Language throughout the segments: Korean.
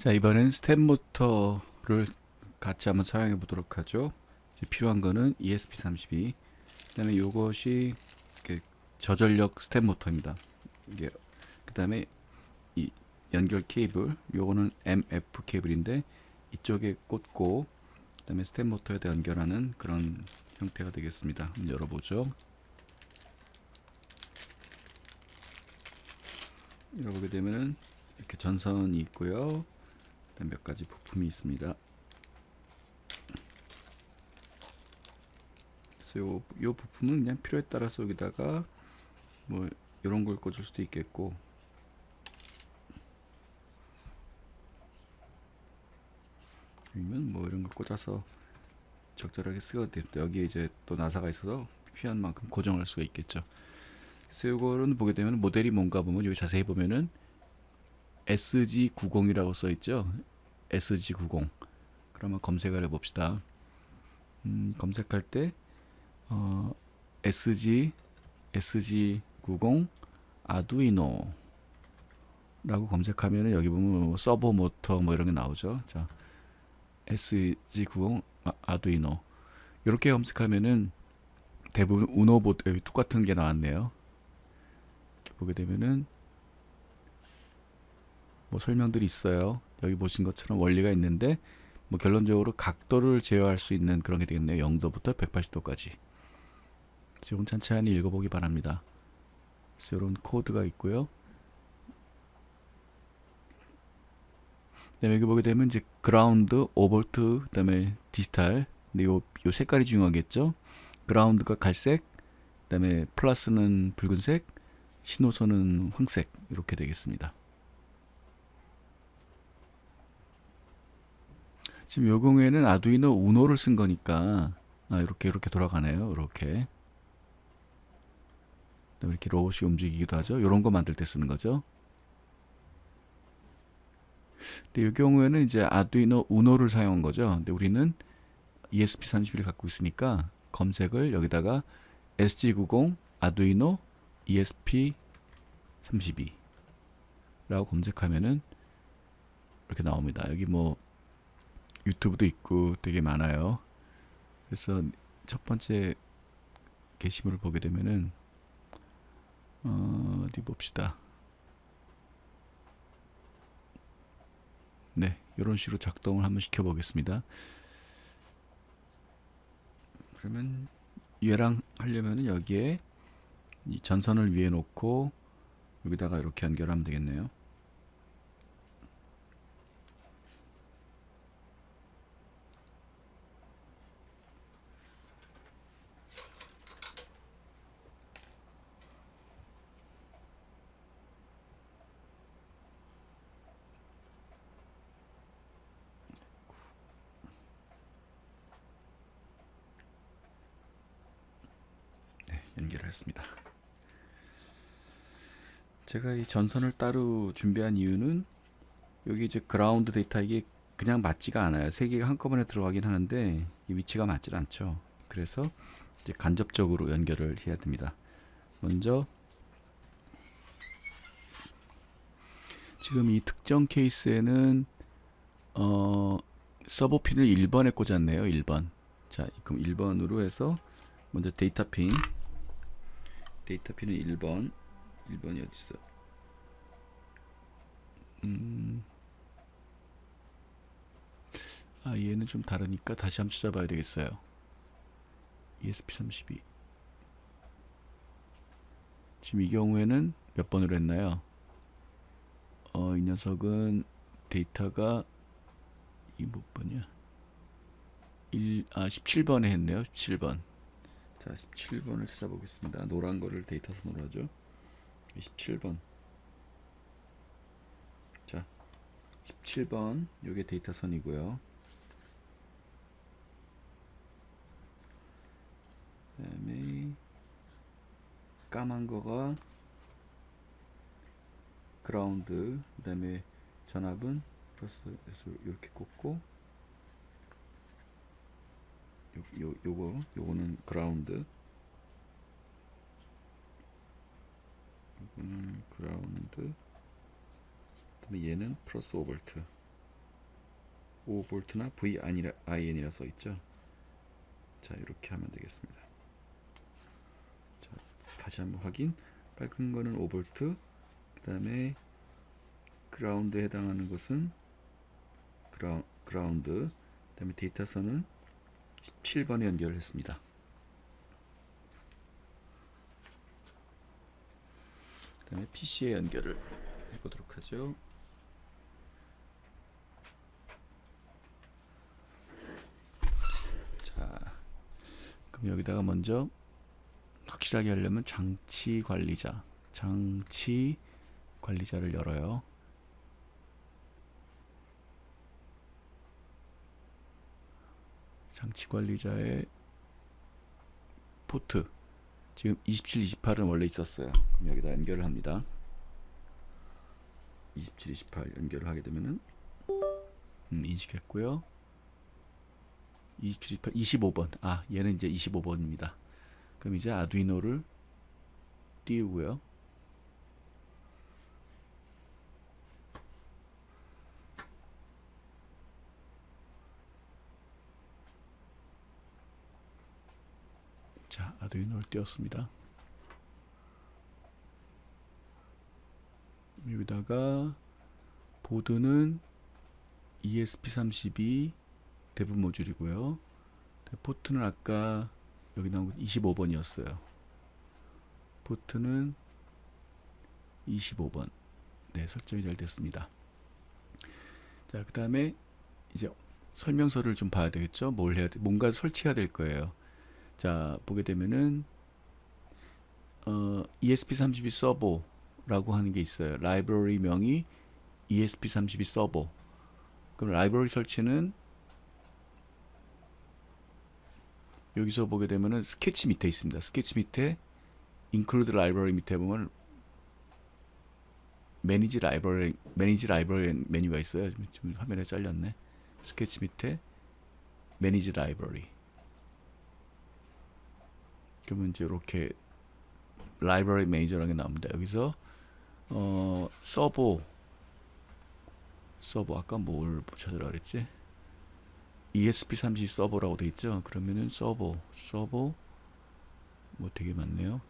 자, 이번엔 스텝 모터를 같이 한번 사용해 보도록 하죠. 필요한 거는 ESP32. 그 다음에 요것이 이렇게 저전력 스텝 모터입니다. 이게 그 다음에 이 연결 케이블, 요거는 MF 케이블인데 이쪽에 꽂고 그 다음에 스텝 모터에다 연결하는 그런 형태가 되겠습니다. 한번 열어보죠. 열어보게 되면은 이렇게 전선이 있고요. 몇 가지 부품이 있습니다. 그래서 요, 요 부품은 그냥 필요에 따라서 여기다가 뭐 이런 걸 꽂을 수도 있겠고 아니면 뭐 이런 걸 꽂아서 적절하게 쓰어도 됩니다. 여기에 이제 또 나사가 있어서 필요한 만큼 고정할 수가 있겠죠. 그래서 이거는 보게 되면 모델이 뭔가 보면 여기 자세히 보면은 SG90이라고 써 있죠. SG90. 그러면 검색을 해봅시다. 음, 검색할 때 어, SG SG90 아두이노 라고 검색하면은 여기 보면 뭐 서버 모터 뭐 이런 게 나오죠. 자, SG90 아, 아두이노 이렇게 검색하면은 대부분 우노보드 여기 똑같은 게 나왔네요. 보게 되면은 뭐 설명들이 있어요. 여기 보신 것처럼 원리가 있는데 뭐 결론적으로 각도를 제어할 수 있는 그런 게 되겠네요. 0도부터 180도까지. 지금 천천히 읽어보기 바랍니다. 그래서 이런 코드가 있고요. 그다음에 여기 보게 되면 이제 그라운드, 오볼트, 그다음에 디지털. 근데 요, 요 색깔이 중요하겠죠. 그라운드가 갈색, 그다음에 플러스는 붉은색, 신호선은 황색 이렇게 되겠습니다. 지금 요 경우에는 아두이노 우노를 쓴 거니까 아, 이렇게 이렇게 돌아가네요. 이렇게. 이렇게 로봇이 움직이기도 하죠. 이런 거 만들 때 쓰는 거죠. 근데 이 경우에는 이제 아두이노 우노를 사용한 거죠. 근데 우리는 ESP31을 갖고 있으니까 검색을 여기다가 SG90 아두이노 ESP32 라고 검색하면은 이렇게 나옵니다. 여기 뭐 유튜브도 있고 되게 많아요. 그래서 첫 번째 게시물을 보게 되면은 어, 어디 봅시다. 네, 이런 식으로 작동을 한번 시켜 보겠습니다. 그러면 얘랑 하려면은 여기에 이 전선을 위에 놓고 여기다가 이렇게 연결하면 되겠네요. 연결을 했습니다. 제가 이 전선을 따로 준비한 이유는 여기 이제 그라운드 데이터 이게 그냥 맞지가 않아요. 세 개가 한꺼번에 들어가긴 하는데 이 위치가 맞질 않죠. 그래서 이제 간접적으로 연결을 해야 됩니다. 먼저 지금 이 특정 케이스에는 어 서버 핀을 1번에 꽂았네요. 1번. 자, 그럼 1번으로 해서 먼저 데이터 핀 데이터 핀은 1번 1번이 어디 있어? 음. 아, 얘는 좀 다르니까 다시 한번 찾아봐야 되겠어요. ESP32. 지금 이 경우에는 몇 번으로 했나요? 어, 이 녀석은 데이터가 이 몇 번이야? 1, 아, 17번에 했네요. 17번. 자, 17번을 찾아보겠습니다. 노란 거를 데이터 선으로 하죠. 17번. 자, 17번. 요게 데이터 선이고요. 그다음에 까만 거가 그라운드. 그 다음에 전압은 플러스 이렇게 꽂고 요, 요, 요거 요거는 그라운드 요거는 그라운드 그다음에 얘는 플러스 5볼트 5V나 VIN이라 써 있죠. 자, 이렇게 하면 되겠습니다. 자, 다시 한번 확인. 빨간 거는 5V, 그다음에 그라운드에 해당하는 것은 그라우, 그라운드, 그 다음에 데이터선은 17번에 연결을 했습니다. 그 다음에 PC에 연결을 해보도록 하죠. 자, 그럼 여기다가 먼저 확실하게 하려면 장치 관리자, 장치 관리자를 열어요. 장치 관리자의 포트 지금 27, 28은 원래 있었어요. 그럼 여기다 연결을 합니다. 27, 28 연결을 하게 되면은 음, 인식했고요. 27, 28, 25번. 아, 얘는 이제 25번입니다. 그럼 이제 아두이노를 띄우고요. 자, 아두이노를 띄웠습니다. 여기다가 보드는 ESP32 대부 모듈이고요. 포트는 아까 여기 나온 거 25번이었어요. 포트는 25번. 네, 설정이 잘 됐습니다. 자, 그 다음에 이제 설명서를 좀 봐야 되겠죠? 뭘 해야 돼? 뭔가 설치해야 될 거예요. 자, 보게 되면은, 어, ESP32 서버라고 하는 게 있어요. 라이브러리 명이 ESP32 서버. 그럼 라이브러리 설치는 여기서 보게 되면은 스케치 밑에 있습니다. 스케치 밑에 include library 밑에 보면 manage library manage library 메뉴가 있어요. 지금, 화면에 잘렸네. 스케치 밑에 manage library. 그러면 이제 이렇게 library manager라는 게 나옵니다. 여기서 어 서버 서버 아까 뭘 찾으라 그랬지? ESP32 서버라고 돼 있죠. 그러면은 서버, 서버 뭐 되게 많네요.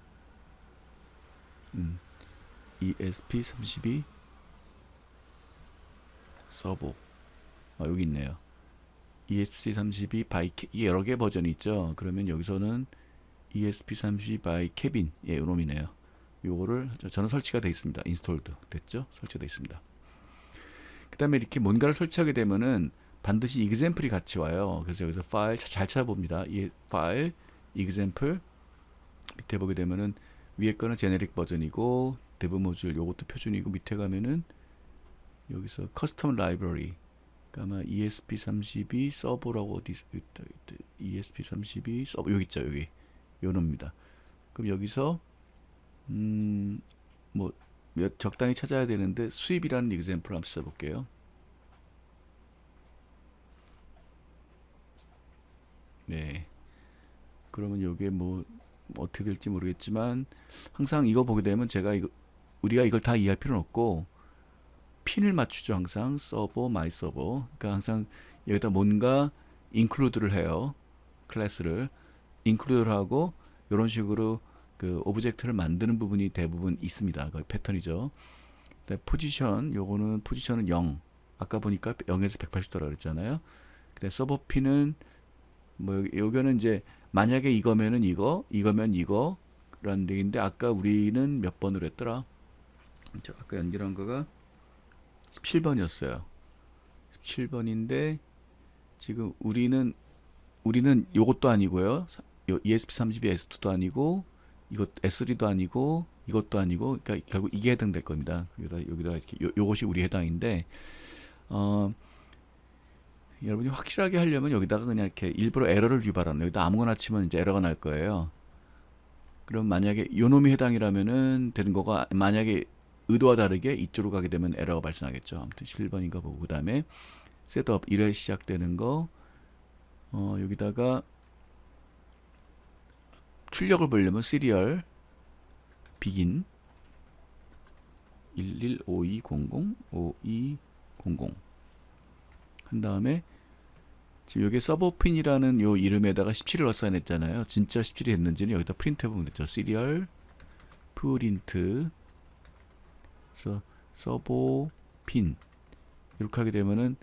음, ESP32 서버 아, 여기 있네요. ESP32 by Ca- 이게 여러 개 버전이 있죠. 그러면 여기서는 ESP32 by cabin 예, 요놈이네요. 요거를 저- 저는 설치가 돼 있습니다. 인스톨드 됐죠? 설치돼 있습니다. 그 다음에 이렇게 뭔가를 설치하게 되면은 반드시 example이 같이 와요. 그래서 여기서 파일 자- 잘 찾아봅니다. 이 파일 example 밑에 보게 되면은 위에 거는 제네릭 버전이고 데브 모듈 요것도 표준이고 밑에 가면은 여기서 커스텀 라이브러리 아마 ESP32 서버라고 어디 있다. ESP32 서버 여기 있죠 여기 요놈입니다. 그럼 여기서 음뭐 적당히 찾아야 되는데 수입이라는 example 한번 써볼게요. 네. 그러면 요게 뭐 어떻게 될지 모르겠지만 항상 이거 보게 되면 제가 이거 우리가 이걸 다 이해할 필요는 없고 핀을 맞추죠 항상 서버 마이 서버 그러니까 항상 여기다 뭔가 인클루드를 해요 클래스를 인클루드를 하고 이런 식으로 그 오브젝트를 만드는 부분이 대부분 있습니다. 그 패턴이죠. 그다음에 포지션 요거는 포지션은 0 아까 보니까 0에서 180도라 그랬잖아요. 근데 서버 핀은 뭐 여기는 이제 만약에 이거면은 이거 이거면 이거 라는 얘기인데 아까 우리는 몇 번으로 했더라? 저 아까 연결한 거가 17번이었어요. 17번인데 지금 우리는 우리는 요것도 아니고요 ESP32 S2도 아니고 이것 S3도 아니고 이것도 아니고 그러니까 결국 이게 해당될 겁니다 여기다 여기다 이렇게 요, 요것이 우리 해당인데 어 여러분이 확실하게 하려면 여기다가 그냥 이렇게 일부러 에러를 유발하는 여기다 아무거나 치면 이제 에러가 날 거예요. 그럼 만약에 요놈이 해당이라면은 되는 거가 만약에 의도와 다르게 이쪽으로 가게 되면 에러가 발생하겠죠. 아무튼 7번인가 보고 그다음에 셋업 1회 시작되는 거 어, 여기다가 출력을 보려면 시리얼 begin 115200 5200 한 다음에 지금 여기 서버핀이라는 요 이름에다가 17을 넣어야 했잖아요. 진짜 17이 했는지는 여기다 프린트 해보면 되죠. 시리얼 프린트 그래서 서버핀 이렇게 하게 되면은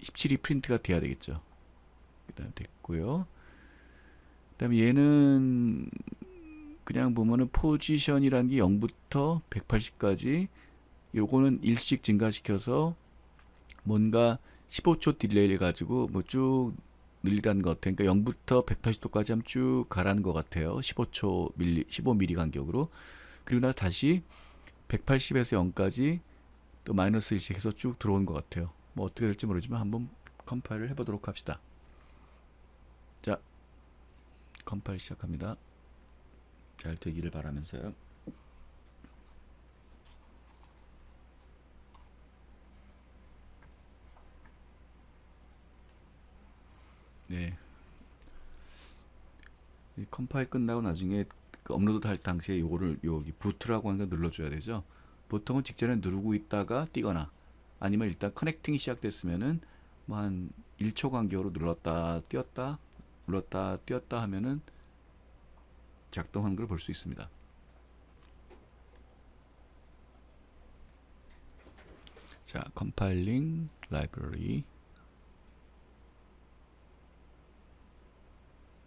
17이 프린트가 돼야 되겠죠. 그다음 됐고요. 그다음에 얘는 그냥 보면은 포지션이라는 게 0부터 180까지 요거는 일씩 증가시켜서 뭔가 15초 딜레이를 가지고 뭐 쭉 늘리라는 것 같아요. 그러니까 0부터 180도까지 하면 쭉 가라는 것 같아요. 15초 밀리, 15mm 간격으로. 그리고 나서 다시 180에서 0까지 또 마이너스 1씩 해서 쭉 들어온 것 같아요. 뭐 어떻게 될지 모르지만 한번 컴파일을 해보도록 합시다. 자, 컴파일 시작합니다. 잘 되기를 바라면서요. 네. 이 컴파일 끝나고 나중에 그 업로드 할 당시에 요거를 여기 부트라고 하는 거 눌러줘야 되죠. 보통은 직전에 누르고 있다가 뛰거나 아니면 일단 커넥팅이 시작됐으면은 뭐 한 1초 간격으로 눌렀다 뛰었다 눌렀다 뛰었다 하면은 작동한 걸 볼 수 있습니다. 자, 컴파일링 라이브러리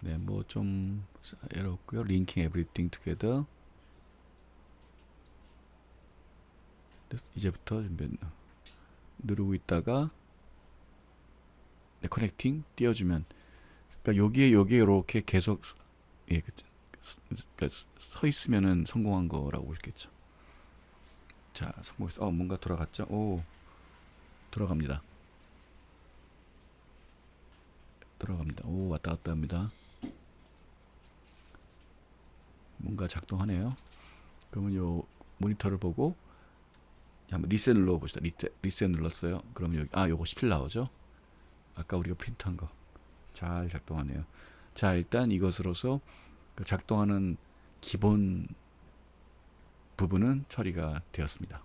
네, 뭐 좀 에러 없고요. everything together. 됐- 이제부터 좀 몇- 누르고 있다가 네, 커넥팅 띄워주면 그러니까 여기에 여기에 이렇게 계속 예, 그- 그러니까 서 있으면은 성공한 거라고 보겠죠. 자, 성공했어. 어, 뭔가 돌아갔죠? 오, 돌아갑니다. 들어갑니다. 오, 왔다 갔다 합니다. 뭔가 작동하네요. 그러면 요 모니터를 보고 한번 리셋 눌러 봅시다. 리셋, 리셋 눌렀어요. 그럼 여기 아 요거 17 나오죠? 아까 우리가 프린트한 거. 잘 작동하네요. 자, 일단 이것으로서 그 작동하는 기본 부분은 처리가 되었습니다.